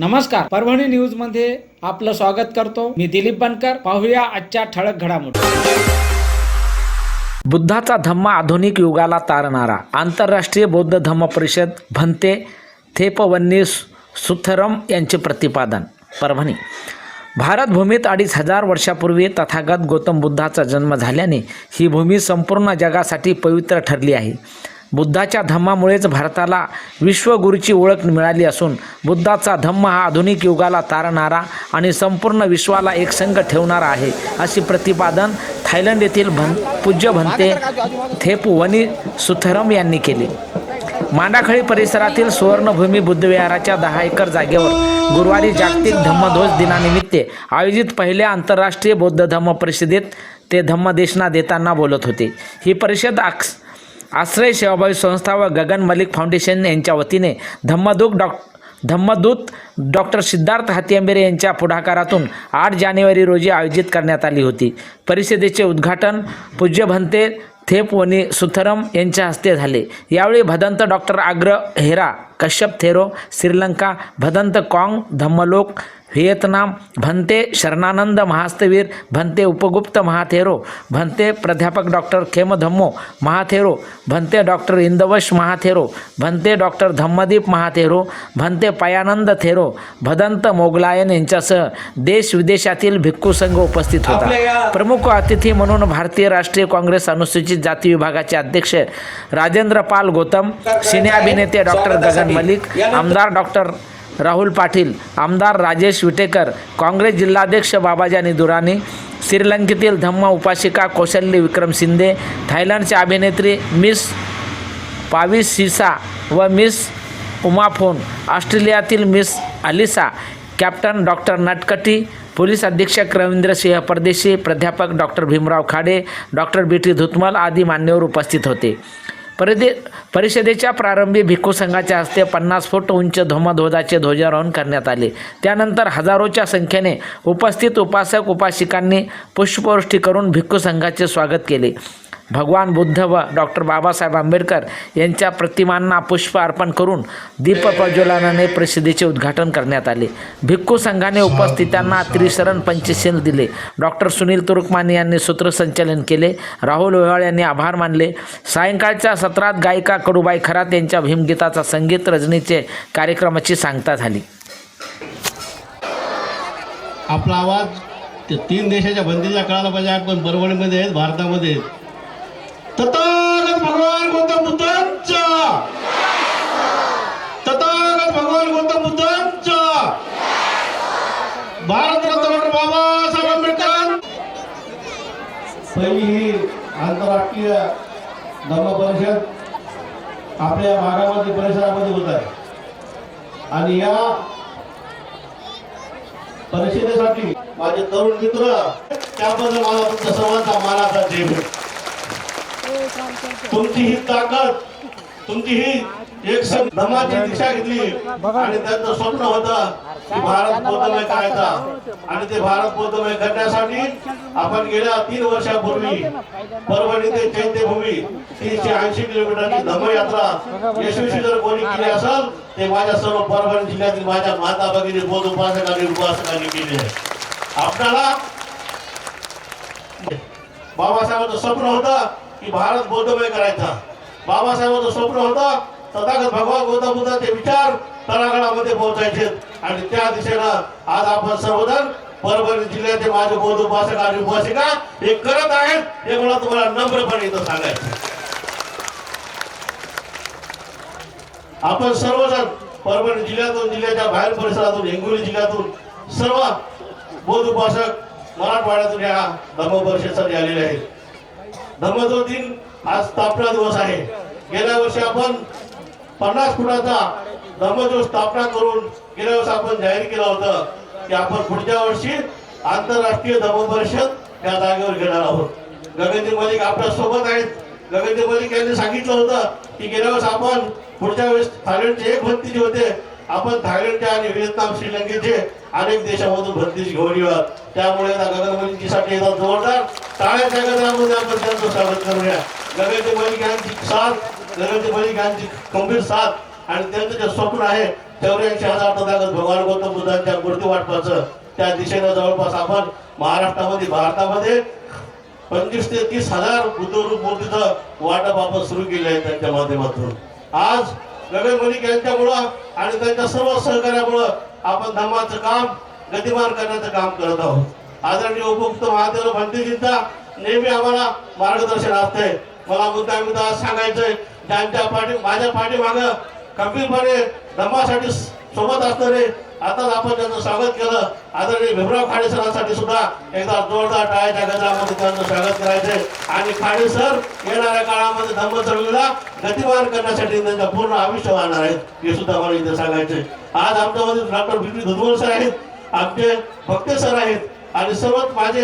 नमस्कार. परभणी न्यूजमध्ये आपलं स्वागत करतो. मी दिलीप बनकर. पाहूया आजच्या ठळक घडामोडी. बुद्धाचा धम्म आधुनिक युगाला तारणारा. आंतरराष्ट्रीय बौद्ध धम्म परिषद भन्ते थेपवन्नी सुथरम यांचे प्रतिपादन. परभणी. भारतभूमीत अडीच हजार वर्षापूर्वी तथागत गौतम बुद्धाचा जन्म झाल्याने ही भूमी संपूर्ण जगासाठी पवित्र ठरली आहे. बुद्धाच्या धम्मामुळेच भारताला विश्वगुरूची ओळख मिळाली असून बुद्धाचा धम्म हा आधुनिक युगाला तारणारा आणि संपूर्ण विश्वाला एकसंग ठेवणारा आहे असे प्रतिपादन थायलंड येथील भन पूज्य भंते थेपू वनी सुथरम यांनी केले. मांडाखळी परिसरातील सुवर्णभूमी बुद्धविहाराच्या दहा एकर जागेवर गुरुवारी जागतिक धम्मध्वज दिनानिमित्त आयोजित पहिल्या आंतरराष्ट्रीय बौद्ध धम्म परिषदेत ते धम्मदेशना देताना बोलत होते. ही परिषद आक्स आश्रय सेवाभावी संस्था व गगन मलिक फाउंडेशन यांच्या वतीने धम्मदूत डॉ धम्मदूत डॉक्टर सिद्धार्थ हातींबेरे यांच्या पुढाकारातून आठ जानेवारी रोजी आयोजित करण्यात आली होती. परिषदेचे उद्घाटन पूज्य भंते थेपवनी सुथरम यांच्या हस्ते झाले. यावेळी भदंत डॉक्टर आग्र हेरा कश्यप थेरो श्रीलंका भदंत कॉंग धम्मलोक व्हिएतनाम भंते शरणानंद महास्तवीर भंते उपगुप्त महाथेरो भंते प्राध्यापक doctor Khemadhammo Mahathero Bhante doctor Indavansha Mahathero Bhante doctor Dhammadeep Mahathero Bhante Payananda Thero Bhadant Moggallayan यांच्यासह देश विदेशातील भिक्खू संघ उपस्थित होता प्रमुख अतिथी म्हणून भारतीय राष्ट्रीय काँग्रेस अनुसूचित जाती विभागाचे अध्यक्ष राजेंद्र पाल गौतम सिने अभिनेते डॉक्टर गगन मलिक आमदार डॉक्टर राहुल पाटील आमदार राजेश विटेकर काँग्रेस जिल्हाध्यक्ष बाबाजानी दुरानी श्रीलंकेतील धम्म उपासिका कौशल्य विक्रम शिंदे थायलंडच्या अभिनेत्री मिस पाविस सिसा व मिस उमाफोन ऑस्ट्रेलियातील मिस अलिसा कॅप्टन डॉक्टर नटकटी पोलीस अधीक्षक रवींद्र सिंह परदेशी प्राध्यापक doctor Bhimrao Khade doctor B T Dhutmal आदी मान्यवर उपस्थित होते. परिदे परिषदेच्या प्रारंभी भिक्खू संघाच्या हस्ते पन्नास फूट उंच धोमध्वजाचे ध्वजारोहण करण्यात आले. त्यानंतर हजारोच्या संख्येने उपस्थित उपासक उपासिकांनी पुष्पवृष्टी करून भिक्खू संघाचे स्वागत केले. भगवान बुद्ध व डॉक्टर बाबासाहेब आंबेडकर यांच्या प्रतिमांना पुष्प अर्पण करून दीप प्रज्वलनाने परिषदेचे उद्घाटन करण्यात आले. भिक्खू संघाने उपस्थितांना त्रिशरण पंचशील दिले. डॉक्टर सुनील तुरुकमानी यांनी सूत्रसंचालन केले. राहुल ओहाळ यांनी आभार मानले. सायंकाळच्या सत्रात गायिका कडूबाई खरात यांच्या भीमगीताचा संगीत रजनीचे कार्यक्रमाची सांगता झाली. आपला आवाज तीन देशाच्या बंदीच्या कळायला पाहिजे. आपण परभणीमध्ये आहेत भारतामध्ये आहेत. तथागत भगवान गौतम बुद्धांच्या तथागत भगवान गौतम बुद्धांच्या भारतरत्न डॉक्टर बाबासाहेब आंबेडकर. पहिली ही आंतरराष्ट्रीय धर्म परिषद आपल्या भागामध्ये परिसरामध्ये होत आहे. आणि या परिषदेसाठी माझे तरुण मित्र त्याबद्दल मला तुमच्या सर्वांचा मानाचा जय भेट तुमची ही ताकद तुमची ही एक धर्माची दिशा घेतली आणि त्यांचं स्वप्न होतं की भारत बौद्धमय करायचा आणि ते भारत बौद्धमय करण्यासाठी आपण गेल्या तीन वर्षापूर्वी परभणी ते चैत्यभूमी तीनशे ऐंशी किलोमीटरची धम्मयात्रा यशस्वी जर कोणी केली असेल ते माझ्या सर्व परभणी जिल्ह्यातील माझ्या माता भगिनी बौद्ध उपासकांनी उपासकांनी केली आहे. आपल्याला बाबासाहेबांचं स्वप्न होतं की भारत बौद्धमय करायचा. बाबासाहेबांचं स्वप्न होतं तथागत भगवान गौतम बुद्धाचे विचार तळागाळामध्ये पोहोचायचे. आणि त्या दिशेनं आज आपण सर्वजण परभणी जिल्ह्याचे माझे बौद्ध उपासक आणि उपासिका हे करत आहेत हे मला तुम्हाला नम्रपणे इथं सांगायचं आपण सर्वजण परभणी जिल्ह्यातून जिल्ह्याच्या बाहेर परिसरातून हिंगोली जिल्ह्यातून सर्व बौद्ध उपासक मराठवाड्यातून या धर्म परिषदेसाठी आलेले आहेत. धर्मजो दिन आज स्थापना दिवस आहे. गेल्या वर्षी आपण पन्नास फुटाचा धर्मजो स्थापना करून गेल्या वर्षी आपण जाहीर केलं होतं की आपण पुढच्या वर्षी आंतरराष्ट्रीय धर्म परिषद या जागेवर घेणार आहोत. गगनजी मलिक आपल्यासोबत आहेत. गगनजी मलिक यांनी सांगितलं होतं की गेल्या वर्षी आपण पुढच्या वेळेस थायलंडचे एक भक्ती जे होते. आपण थायलंडचे आणि व्हिएतनाम श्रीलंकेचे अनेक देशामधून भरती घेऊन येऊया त्यामुळे आता येतात जोरदार. टाळ्याच्या गजरामध्ये आपण त्यांचं स्वागत करूया गगनजी मलिक यांची साथ गगनजी मलिक यांची गंभीर साथ आणि त्यांचं जे स्वप्न आहे चौऱ्याऐंशी हजार तथागत भगवान गौतम बुद्धांच्या मूर्ती वाटपाचं त्या दिशेनं जवळपास आपण महाराष्ट्रामध्ये भारतामध्ये पंचवीस ते तीस हजार बुद्धरूप मूर्तीचं वाटप आपण सुरू केले आहे त्यांच्या माध्यमातून. आज गगन मलिक यांच्यामुळं आणि त्यांच्या सर्व सहकार्यामुळं आपण धर्माचं काम गतिमान करण्याचं काम करत आहोत. आदरणीय उपयुक्त महादेव भंतेजींचा नेहमी आम्हाला मार्गदर्शन असते मला मुद्दा मुद्दा आज सांगायचंय त्यांच्या पाठी माझ्या पाठीमागं खंबीरपणे धर्मासाठी सोबत असणारे आता आपण त्यांचं स्वागत केलं. आदरणीय भीमराव खाडे सरांसाठी सुद्धा एकदा जोरदार टाळ्याच्या गजरामध्ये त्यांचं स्वागत करायचंय. आणि खाडे सर येणाऱ्या काळामध्ये धर्म चळवळीला गतिमान करण्यासाठी त्यांचं पूर्ण आयुष्य वाहणार आहेत हे सुद्धा मला इथे सांगायचे आज आमच्यामध्ये डॉक्टर बिपी धुदवल सर आहेत आमचे भक्ते सर आहेत. आणि सर्वच माझे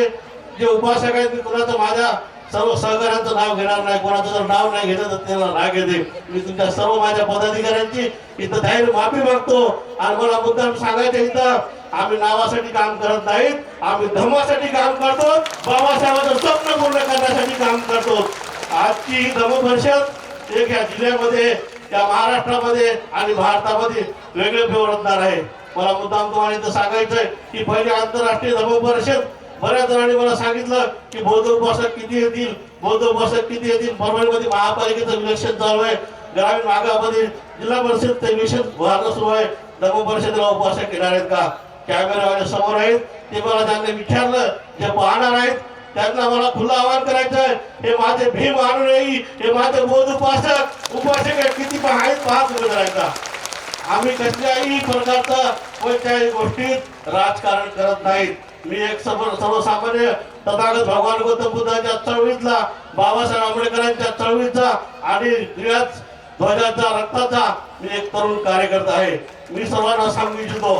जे उपासक आहेत मी कुणाचं माझ्या सर्व सहकाऱ्यांचं नाव घेणार नाही कोणाचं जर नाव नाही घेतलं तर त्याला राग येते. मी तुमच्या सर्व माझ्या पदाधिकाऱ्यांची इथं धैर्य माफी मागतो. आणि मला मुद्दाम सांगायचं इथं आम्ही नावासाठी काम करत नाहीत आम्ही धर्मासाठी काम करतो बाबासाहेबांचं स्वप्न पूर्ण करण्यासाठी काम करतो. आजची ही धर्म परिषद एक या जिल्ह्यामध्ये या महाराष्ट्रामध्ये आणि भारतामध्ये वेगळे फेवरतणार आहे. मला मुद्दाम तुम्हाला इथं सांगायचंय की पहिली आंतरराष्ट्रीय धर्म परिषद बऱ्याच जणांनी मला सांगितलं की बौद्ध उपासक किती येतील? बौद्ध उपासक किती येतील? परभणीमध्ये महापालिकेचं इलेक्शन चालू आहे. ग्रामीण भागामध्ये जिल्हा परिषदचं इलेक्शन भरणं सुरू आहे. नगर परिषदेला उपासक येणार आहेत का? कॅमेरावाले समोर आहेत. ते मला त्यांनी विचारलं. जे पाहणार आहेत त्यांना मला खुलं आवाहन करायचंय हे माझे भीम अनुयायी हे माझे बौद्ध उपासक उपासक किती पण आहेत पाहत उभे करायचा. आम्ही कसल्याही प्रकारचं कोणत्याही गोष्टीत राजकारण करत नाहीत. मी एक सर्वसामान्य तथागत भगवान गौतम बुद्धाच्या चळवळीतला बाबासाहेब आंबेडकरांच्या चळवळीचा आणि ध्वजाच ध्वजाचा रक्ताचा मी एक तरुण कार्यकर्ता आहे. मी सर्वांना सांगू इच्छितो.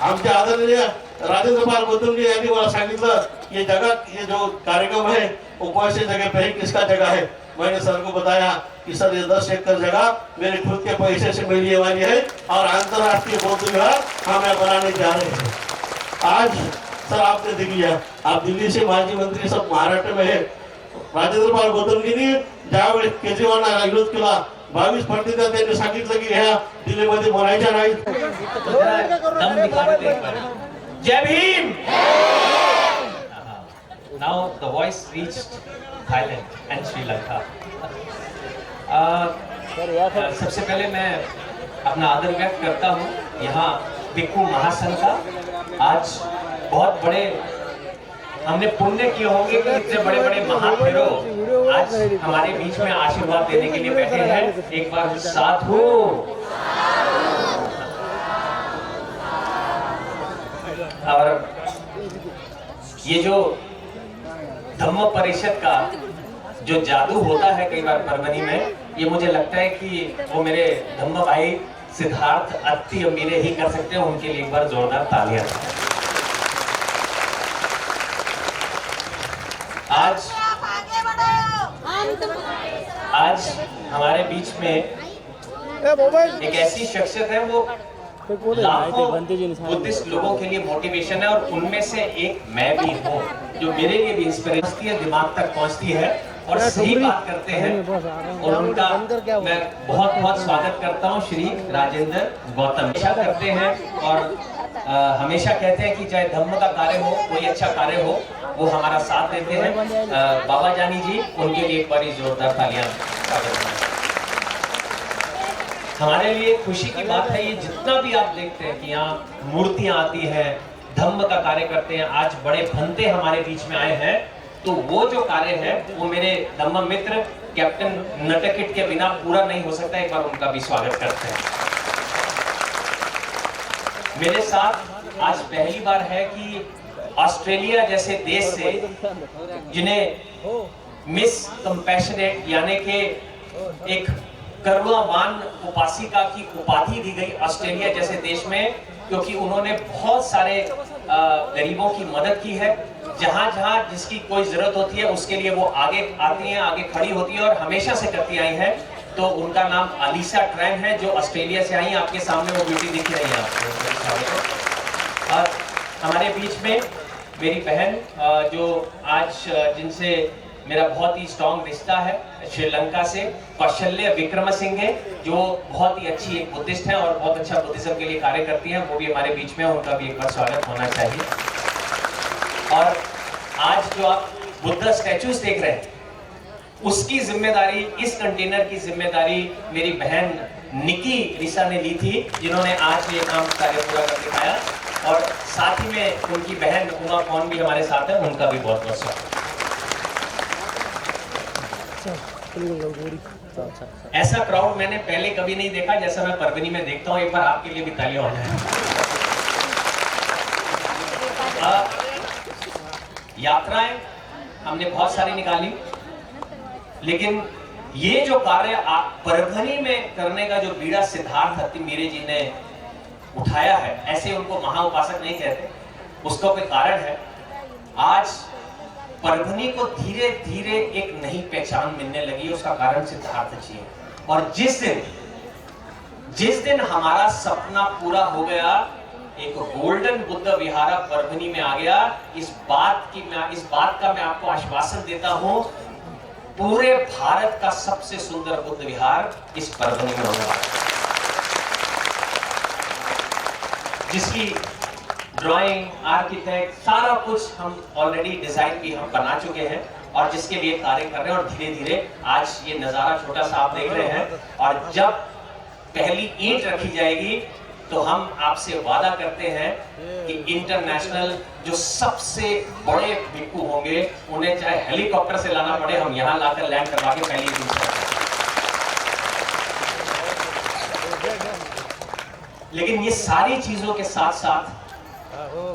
आमचे आदरणीय राजेंद्र पाल गौतमजी यांनी मला सांगितलं की जगात हे जो कार्यक्रम है वो कौन सी जगह पे है किसका जगह है मैंने सर को बताया कि सर ये दस एकड़ जगह मेरे खुद के पैसे से मिलने वाली है और अंतर्राष्ट्रीय बौद्ध विहार हमें बनाने जा रहे हैं। आज सर आपने देख लिया आप दिल्ली से माजी मंत्री सब महाराष्ट्र में है। राजेंद्र पाल गौतमजींनी ज्यावेळेस केजरीवालना विरोध केला बावीस पंडित त्यांनी सांगितलं की ह्या दिल्लीमध्ये बोलायच्या नाहीत दम दिखाने दे एक बार जय Bhim! Now the voice reached Thailand Sri Lanka सबसे पहले मैं अपना आदर व्यक्त करता हूँ यहाँ भिक्खू महासंघ का। आज बहुत बड़े, हमने पुण्य किए होंगे कि इतने बड़े बड़े महाथेरो आज हमारे बीच में आशीर्वाद देने के लिए बैठे हैं। एक बार साधु। और ये जो धम्म परिषद का जो जादू होता है कई बार परवनी में, ये मुझे लगता है कि वो मेरे धम्म भाई सिद्धार्थ अत्ति अमीरे ही कर सकते हैं उनके लिए एक बार जोरदार तालियाँ। आज आज हमारे बीच में एक ऐसी शख्सियत है वो लाखों बुद्धिस्ट लोगों के लिए मोटिवेशन है और उनमें से एक मैं भी हूँ जो मेरे लिए भी इंस्पिरेशन है दिमाग तक पहुँचती है। और सही बात करते हैं। और उनका मैं बहुत बहुत स्वागत करता हूँ श्री राजेंद्र गौतम। हमेशा करते हैं और अ, हमेशा कहते हैं कि चाहे धर्म का कार्य हो कोई अच्छा कार्य हो वो हमारा साथ देते हैं। बाबा जानी जी उनके लिए एक बड़ी जोरदार तालियाँ हमारे लिए खुशी की बात है ये जितना भी आप देखते हैं कि यहाँ मूर्तियाँ आती हैं धम्म का कार्य करते हैं आज बड़े भंते हमारे बीच में आए हैं। तो वो जो कार्य है, वो मेरे धम्म मित्र, कैप्टन नटकिट के बिना पूरा नहीं हो सकता। एक बार उनका भी स्वागत करते हैं। मेरे साथ आज पहली बार है कि ऑस्ट्रेलिया जैसे देश से, जिन्हें मिस कंपैशनेट, यानी कि एक करुणावान उपासिका की उपाधि दी गई ऑस्ट्रेलिया जैसे देश में, क्योंकि उन्होंने बहुत सारे गरीबों की मदद की है। जहाँ जहाँ जिसकी कोई ज़रूरत होती है, उसके लिए वो आगे आती हैं, आगे खड़ी होती है और हमेशा से करती आई है। तो उनका नाम अलीसा ट्रैन है, जो ऑस्ट्रेलिया से आई आपके सामने वो ब्यूटी दिख रही है आपको और हमारे बीच में मेरी बहन जो आज जिनसे मेरा बहुत ही स्ट्रॉन्ग रिश्ता है, श्रीलंका से, कौशल्य विक्रम सिंह है जो बहुत ही अच्छी एक बुद्धिस्ट है और बहुत अच्छा बुद्धिज्म के लिए कार्य करती है, वो भी हमारे बीच में उनका भी एक बार स्वागत होना चाहिए। और आज जो आप बुद्धा स्टैचूज देख रहे हैं, उसकी ज़िम्मेदारी, इस कंटेनर की ज़िम्मेदारी मेरी बहन निकी रिसा ने ली थी, जिन्होंने आज ये काम कार्य पूरा कर दिखाया। और साथ ही में उनकी बहन उमा कौन भी हमारे साथ है, उनका भी बहुत बहुत स्वागत। ऐसा क्राउड मैंने पहले कभी नहीं देखा, जैसा मैं परवनी में देखता हूँ, एक बार आपके लिए भी तालियाँ हो जाए। यात्राएँ हमने बहुत सारी निकाली। लेकिन ये जो कार्य परभनी में करने का जो बीड़ा सिद्धार्थ हत्तीमीरे जी ने उठाया है, ऐसे उनको महाउपासक नहीं कहते। उसका कोई कारण है? आज परभनी को धीरे धीरे एक नई पहचान मिलने लगी, उसका कारण सिद्धार्थ जी है। और जिस दिन जिस दिन हमारा सपना पूरा हो गया एक गोल्डन बुद्ध विहारा परभनी में आ गया। इस बात की मैं, इस बात का मैं आपको आश्वासन देता हूँ, पूरे भारत का सबसे सुंदर बुद्ध विहार इस परभनी में होने वाला है। जिसकी ड्राइंग आर्किटेक्ट सारा कुछ हम ऑलरेडी डिज़ाइन भी हम बना चुके हैं और जिसके लिए कार्य कर रहे हैं और धीरे धीरे आज ये नज़ारा छोटा सा आप देख रहे हैं। और जब पहली ईंट रखी जाएगी तो हम आपसे वादा करते हैं कि इंटरनेशनल जो सबसे बड़े भिक्खू होंगे उन्हें चाहे हेलीकॉप्टर से लाना पड़े हम यहाँ लाकर लैंड करवा के पहली रखेंगे। लेकिन ये सारी चीज़ों के साथ साथ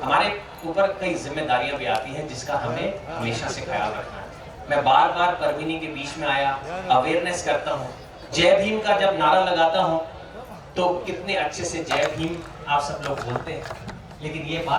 हमारे ऊपर कई जिम्मेदारियाँ भी आती हैं जिसका हमें हमेशा से ख्याल रखना है। मैं बार बार परवीनी के बीच में आया अवेयरनेस करता हूँ। जय भीम का जब नारा लगाता हूँ तो कितने अच्छे से जय भीम आप सब लोग बोलते हैं। लेकिन ये बात